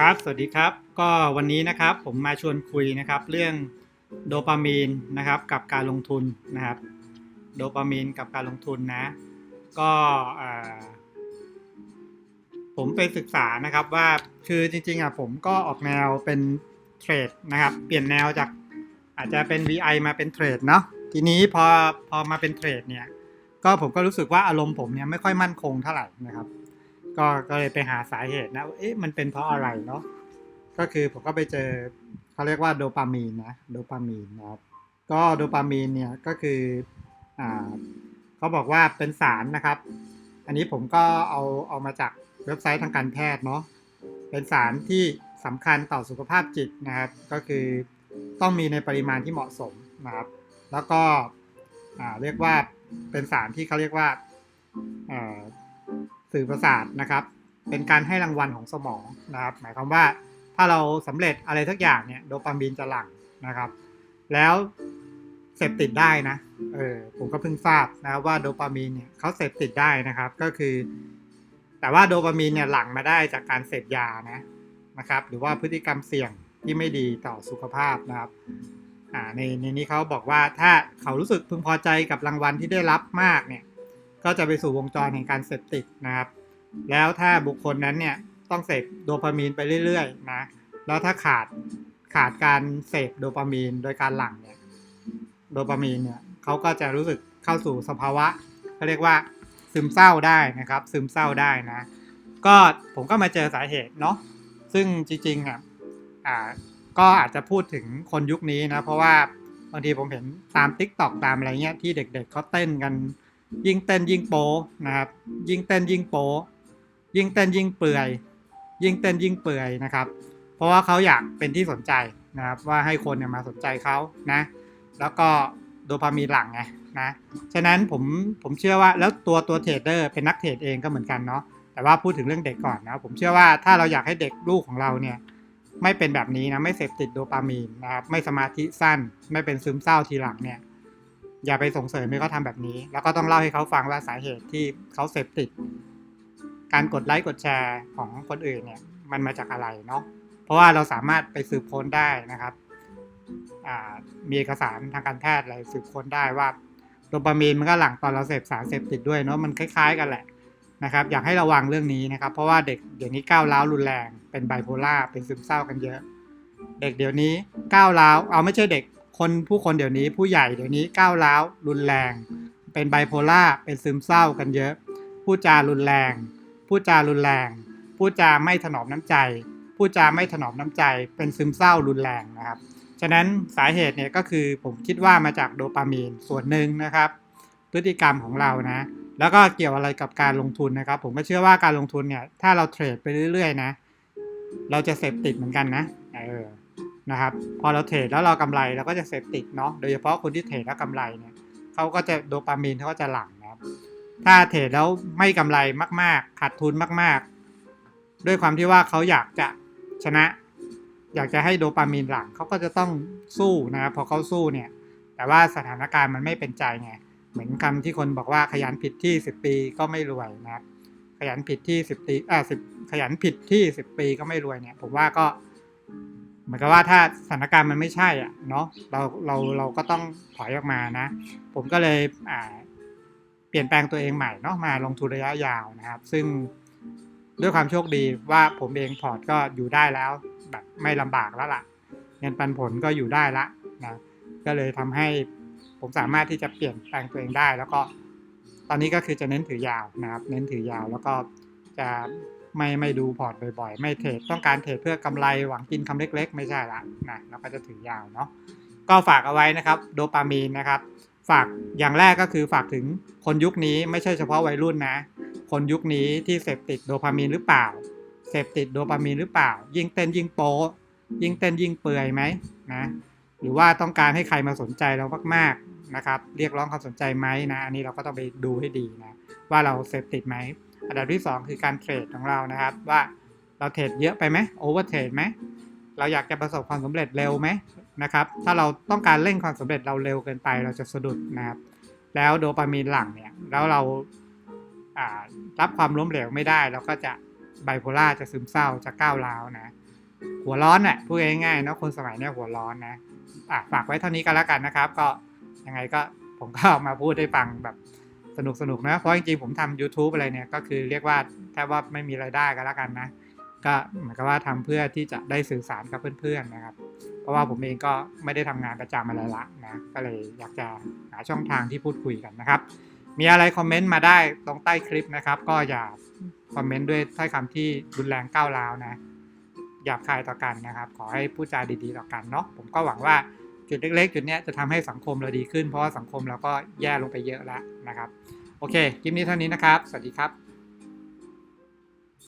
ครับ สวัสดีครับ ก็วันนี้นะครับผมมาชวนคุยนะครับ เรื่องโดปามีนนะครับกับการลงทุนนะครับ โดปามีนกับการลงทุนนะ ก็ผมไปศึกษานะครับว่าคือจริงๆอะผมก็ออกแนวเป็นเทรดนะครับ เปลี่ยนแนวจากอาจจะเป็น VI มาเป็นเทรดเนาะทีนี้พอพอมาเป็นเทรดเนี่ย ก็ผมก็รู้สึกว่าอารมณ์ผมเนี่ยไม่ค่อยมั่นคงเท่าไหร่นะครับ ก็ก็เลยไปหาสาเหตุนะว่าเอ๊ะมันเป็นเพราะอะไรเนาะก็คือผมก็ไปเจอเขาเรียกว่าโดปามีนนะโดปามีนนะครับก็โดปามีนเนี่ยก็คืออ่าเขาบอกว่าเป็นสารนะครับ อันนี้ผมก็เอาเอามาจากเว็บไซต์ทางการแพทย์เนาะเป็นสารที่สำคัญต่อสุขภาพจิตนะครับ ก็คือต้องมีในปริมาณที่เหมาะสมนะครับ แล้วก็อ่าเรียกว่าเป็นสารที่เขาเรียกว่าเอ่อ สื่อประสาทนะครับ เป็นการให้รางวัลของสมองนะครับ หมายความว่าถ้าเราสำเร็จอะไรสักอย่างเนี่ยโดปามีนจะหลั่งนะครับ แล้วเสพติดได้นะเออผมก็เพิ่งทราบนะครับว่าโดปามีนเนี่ยเขาเสพติดได้นะครับ ก็คือ แต่ว่าโดปามีนเนี่ยหลั่งมาได้จากการเสพยานะนะครับ หรือว่าพฤติกรรมเสี่ยงที่ไม่ดีต่อสุขภาพนะครับอ่าในในนี้เขาบอกว่าถ้าเขารู้สึกพึงพอใจกับรางวัลที่ได้รับมากเนี่ย ก็จะไปสู่วงจรแห่งการเสพติดนะครับ แล้วถ้าบุคคลนั้นเนี่ยต้องเสพโดปามีนไปเรื่อยๆนะแล้วถ้าขาดขาดการเสพโดปามีนโดยการหลั่งเนี่ยโดปามีนเนี่ยเขาก็จะรู้สึกเข้าสู่สภาวะเขาเรียกว่าซึมเศร้าได้นะครับ ซึมเศร้าได้นะ ก็ผมก็มาเจอสาเหตุเนาะซึ่งจริงๆอะอ่าก็อาจจะพูดถึงคนยุคนี้นะ เพราะว่าบางทีผมเห็นตาม t ิ k t o k ตามอะไรเงี้ยที่เด็กๆเขาเต้นกัน ยิ่งเต้นยิ่งโป๊นะครับ ยิ่งเต้นยิ่งโป๊ยิ่งเต้นยิ่งเปื่อย ยิ่งเต้นยิ่งเปื่อยนะครับ เพราะว่าเขาอยากเป็นที่สนใจนะครับ ว่าให้คนเนี่ยมาสนใจเขานะ แล้วก็โดพามีนหลังไงนะฉะนั้นผมผมเชื่อว่าแล้วตัวตัวเทรดเดอร์เป็นนักเทรดเองก็เหมือนกันเนาะแต่ว่าพูดถึงเรื่องเด็กก่อนนะผมเชื่อว่าถ้าเราอยากให้เด็กลูกของเราเนี่ยไม่เป็นแบบนี้นะไม่เสพติดโดปามีนนะครับไม่สมาธิสั้น ไม่เป็นซึมเศร้าทีหลังเนี่ย อย่าไปส่งเสริมให้เขาทำแบบนี้ แล้วก็ต้องเล่าให้เขาฟังว่าสาเหตุที่เขาเสพติด การกดไลค์กดแชร์ของคนอื่นเนี่ย มันมาจากอะไรเนาะเพราะว่าเราสามารถไปสืบค้นได้นะครับอ่ามีเอกสารทางการแพทย์อะไรสืบค้นได้ว่าโดปามีนมันก็หลั่งตอนเราเสพสารเสพติดด้วยเนาะมันคล้ายๆกันแหละนะครับ อยากให้ระวังเรื่องนี้นะครับ เพราะว่าเด็กเดี๋ยวนี้ก้าวร้าวรุนแรง เป็นไบโพล่าเป็นซึมเศร้ากันเยอะ เด็กเดี๋ยวนี้ก้าวร้าวเอาไม่ใช่เด็ก คนผู้คนเดี๋ยวนี้ผู้ใหญ่เดี๋ยวนี้ก้าวร้าวรุนแรง เป็นไบโพล่าเป็นซึมเศร้ากันเยอะ พูดจารุนแรง พูดจารุนแรง พูดจาไม่ถนอมน้ำใจ พูดจาไม่ถนอมน้ำใจ เป็นซึมเศร้ารุนแรงนะครับ ฉะนั้นสาเหตุเนี่ยก็คือผมคิดว่ามาจากโดปามีนส่วนหนึ่งนะครับ พฤติกรรมของเรานะ แล้วก็เกี่ยวอะไรกับการลงทุนนะครับ ผมก็เชื่อว่าการลงทุนเนี่ยถ้าเราเทรดไปเรื่อยๆนะ เราจะเสพติดเหมือนกันนะเออ นะครับ พอเราเทรดแล้วเรากำไรเราก็จะเสพติดเนาะโดยเฉพาะคนที่เทรดแล้วกำไรเนี่ยเขาก็จะโดปามีนเขาก็จะหลั่งนะครับ ถ้าเทรดแล้วไม่กำไรมาก ๆ ขาดทุนมาก ๆ ด้วยความที่ว่าเขาอยากจะชนะ อยากจะให้โดปามีนหลั่งเขาก็จะต้องสู้นะครับพอเขาสู้เนี่ย แต่ว่าสถานการณ์มันไม่เป็นใจไงเหมือนคำที่คนบอกว่าขยันผิดที่ 10 ปีก็ไม่รวยนะครับ ขยันผิดที่ 10 ปีอ่าสิขยันผิดที่ 10 ปีก็ไม่รวยเนี่ย ผมว่าก็ หมือนกับว่าถ้าสถานการณ์มันไม่ใช่อะเนาะเราเราเราก็ต้องถอยออกมานะ ผมก็เลยอ่าเปลี่ยนแปลงตัวเองใหม่เนาะมาลงทุนระยะยาวนะครับ ซึ่งด้วยความโชคดีว่าผมเองพอร์ตก็อยู่ได้แล้วแบบไม่ลำบากแล้วล่ะ เงินปันผลก็อยู่ได้ละนะก็เลยทำให้ผมสามารถที่จะเปลี่ยนแปลงตัวเองได้ แล้วก็ตอนนี้ก็คือจะเน้นถือยาวนะครับ เน้นถือยาวแล้วก็จะ ไม่ไม่ดูพอร์ตบ่อยๆ ไม่เทรดต้องการเทรดเพื่อกำไรหวังกินคำเล็กๆ ไม่ใช่ละนะเราก็จะถือยาวเนาะก็ฝากเอาไว้นะครับโดปามีนนะครับ ฝากอย่างแรกก็คือฝากถึงคนยุคนี้ไม่ใช่เฉพาะวัยรุ่นนะ คนยุคนี้ที่เสพติดโดปามีนหรือเปล่าเสพติดโดปามีนหรือเปล่า ยิ่งเต้นยิ่งโป๊ยิ่งเต้นยิ่งเปื่อยไหมนะหรือว่าต้องการให้ใครมาสนใจเรามากๆนะครับ เรียกร้องความสนใจไหมนะอันนี้เราก็ต้องไปดูให้ดีนะว่าเราเสพติดไหม อันดับที่ 2 คือการเทรดของเรานะครับ ว่าเราเทรดเยอะไปไหมโอเวอร์เทรดไหมเราอยากจะประสบความสำเร็จเร็วไหมนะครับถ้าเราต้องการเร่งความสำเร็จเราเร็วเกินไปเราจะสะดุดนะครับ แล้วโดปามีนหลังเนี่ยแล้วเรารับความล้มเหลวไม่ได้ เราก็จะไบโพล่าจะซึมเศร้าจะก้าวร้าวนะ หัวร้อนน่ะพูดง่ายๆเนะคนสมัยเนี้ยหัวร้อนนะอะฝากไว้เท่านี้กันแล้วกันนะครับ ก็ยังไงก็ผมก็มาพูดให้ฟังแบบ สนุกสนุกๆนะ เพราะจริงๆผมทำ YouTube อะไรเนี่ย ก็คือเรียกว่าแทบว่าไม่มีรายได้กันแล้วกันนะ ก็เหมือนกับว่าทำเพื่อที่จะได้สื่อสารกับเพื่อนๆนะครับ เพราะว่าผมเองก็ไม่ได้ทำงานประจำอะไรละนะ ก็เลยอยากจะหาช่องทางที่พูดคุยกันนะครับ มีอะไรคอมเมนต์มาได้ตรงใต้คลิปนะครับ ก็อย่าคอมเมนต์ด้วยถ้อยคำที่รุนแรงก้าวร้าวนะหยาบคายต่อกันนะครับ ขอให้พูดจาดีๆต่อกันเนาะ ผมก็หวังว่า จุดเล็กๆ จุดเนี้ยจะทำให้สังคมเราดีขึ้น เพราะว่าสังคมเราก็แย่ลงไปเยอะแล้วนะครับ โอเค คลิปนี้เท่านี้นะครับ สวัสดีครับ